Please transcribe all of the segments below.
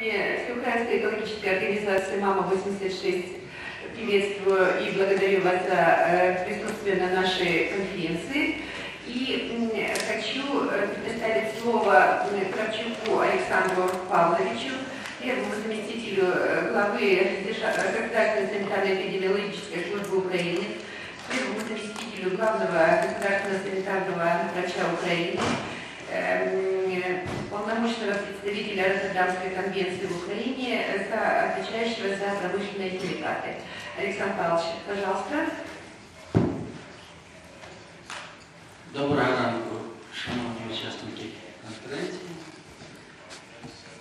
имени Всеукраинской экологической организации «Мама-86» приветствую и благодарю вас за э, присутствие на нашей конференции. И хочу э, предоставить слово Кравчуку Александру Павловичу, первому заместителю э, главы Государственной санитарно-эпидемиологической службы Украины, первому заместителю главного государственного санитарного врача Украины, эм, полномочного представителя Роттердамской конвенции в Украине, э, за, отвечающего за промышленные химикаты. Александр Павлович, пожалуйста. Доброго ранку, шановні учасники конференції.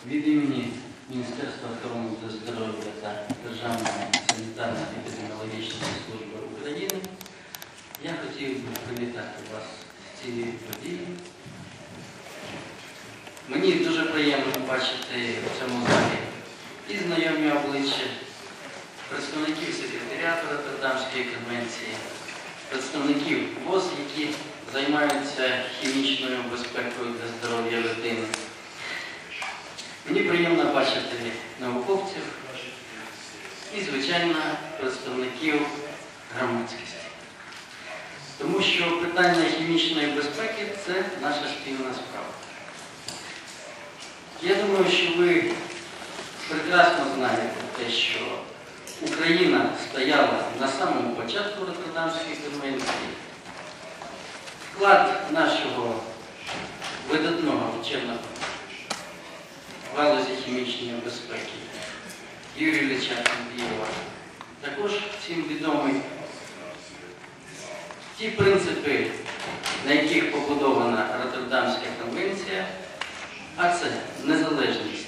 Від імені Міністерства охорони здоров'я та Державної санітарно-епідеміологічної служби України я хотів би привітати вас з цією подією. Мені дуже приємно бачити в цьому залі і знайомі обличчя представників секретаріату Роттердамської конвенції, представників ВОЗ, які займаються хімічною безпекою для здоров'я людини. Мені приємно бачити науковців і, звичайно, представників громадськості. Тому що питання хімічної безпеки це наша спільна справа. Я думаю, що ви прекрасно знаєте те, що Україна стояла на самому початку Роттердамської конвенції. Вклад нашого видатного вченого галузі хімічної безпеки Юрія Ілліча Андрієва також всім відомий. Ті принципи, на яких побудована Роттердамська конвенція, а це незалежність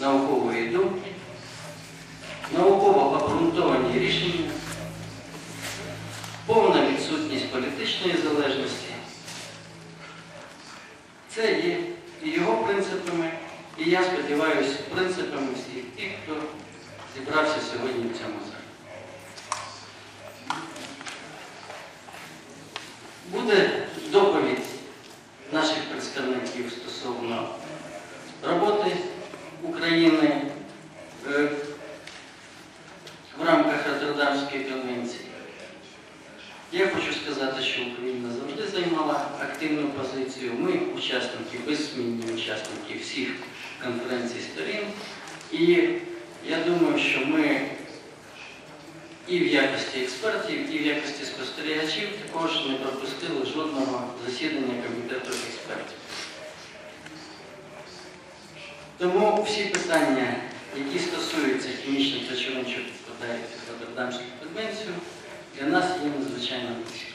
наукової думки, науково обґрунтовані рішення, повна відсутність політичної залежності. Це є і його принципами, і я сподіваюся, принципами всіх тих, хто зібрався сьогодні в цьому залі. Буде представників стосовно роботи України е, в рамках Роттердамської конвенції. Я хочу сказати, що Україна завжди займала активну позицію. Ми учасники, беззмінні учасники всіх конференцій сторін. І я думаю, що ми і в якості експертів, і в якості спостерігачів також не пропустили жодного засідання комітету експертів. Тому всі питання, які стосуються хімічних речовин, що підпадають під Роттердамську конвенцію, для нас є надзвичайно близько.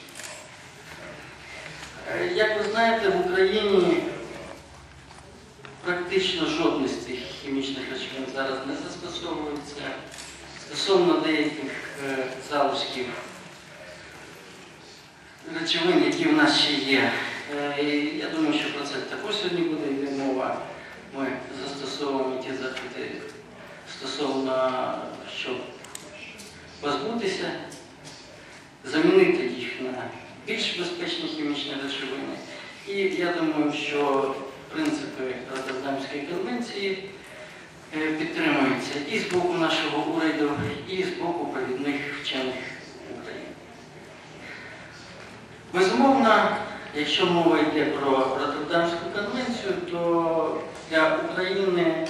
Е, Як ви знаєте, в Україні практично жодний з цих хімічних речовин зараз не застосовується. Стосовно деяких е, залишків речовин, які в нас ще є, е, я думаю, що про це також сьогодні буде йти мова. Ми застосовуємо ті заходи стосовно, щоб позбутися, замінити їх на більш безпечні хімічні речовини. І я думаю, що принципи Роттердамської конвенції е, підтримуються і з боку нашого уряду, і з боку провідних вчених України. Безумовно, якщо мова йде про Роттердамську конвенцію, то для України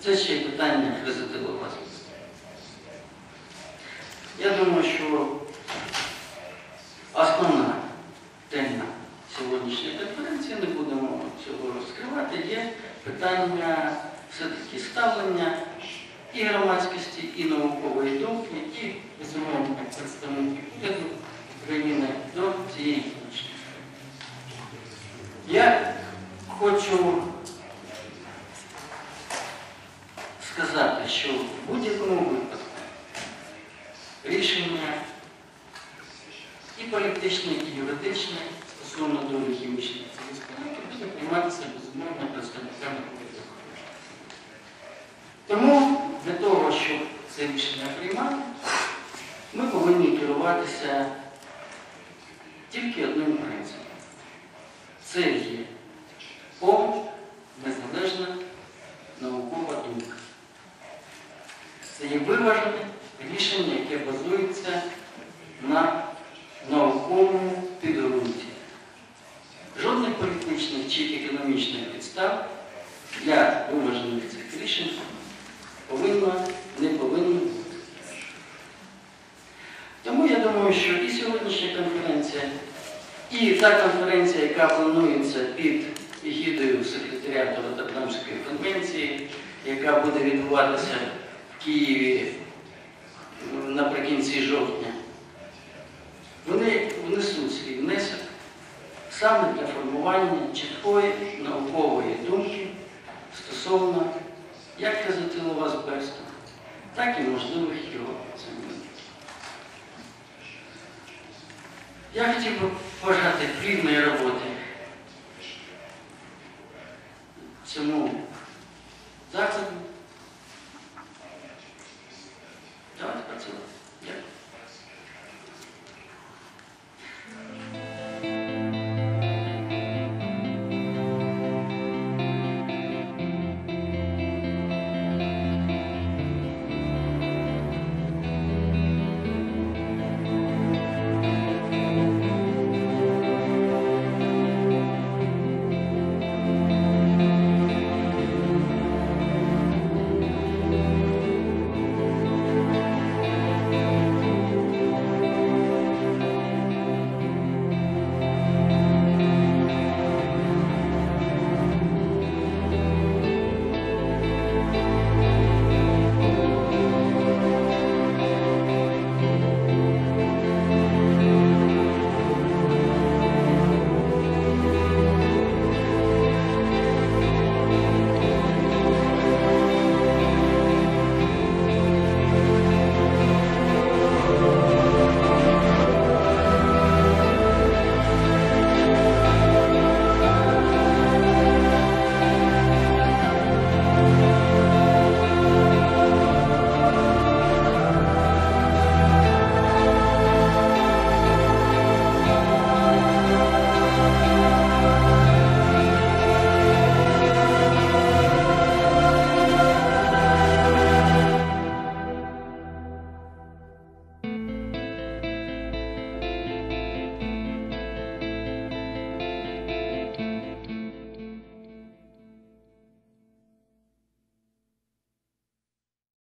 це ще й питання резидилу власності. Я думаю, що основна тема сьогоднішньої конференції, не будемо цього розкривати, є питання все-таки ставлення і громадськості, і наукової думки, і безумовно представників уряду України до цієї точки. Я хочу сказати, що в будь-якому випадку рішення і політичне, і юридичне стосовно долі хімічних цілеспільників буде прийматися безумовно представниками уряду. Тому для того, щоб це рішення приймати, ми повинні керуватися тільки одним принципом. Це є повна, незалежна наукова є виважене рішення, яке базується я думаю, що і сьогоднішня конференція, і та конференція, яка планується під егідою секретаріату Роттердамської конвенції, яка буде відбуватися в Києві наприкінці жовтня, вони внесуть свій внесок саме для формування чіткої наукової думки стосовно як газотилова азбесту, так і можливих його замін. Я хотів би побажати плідної роботи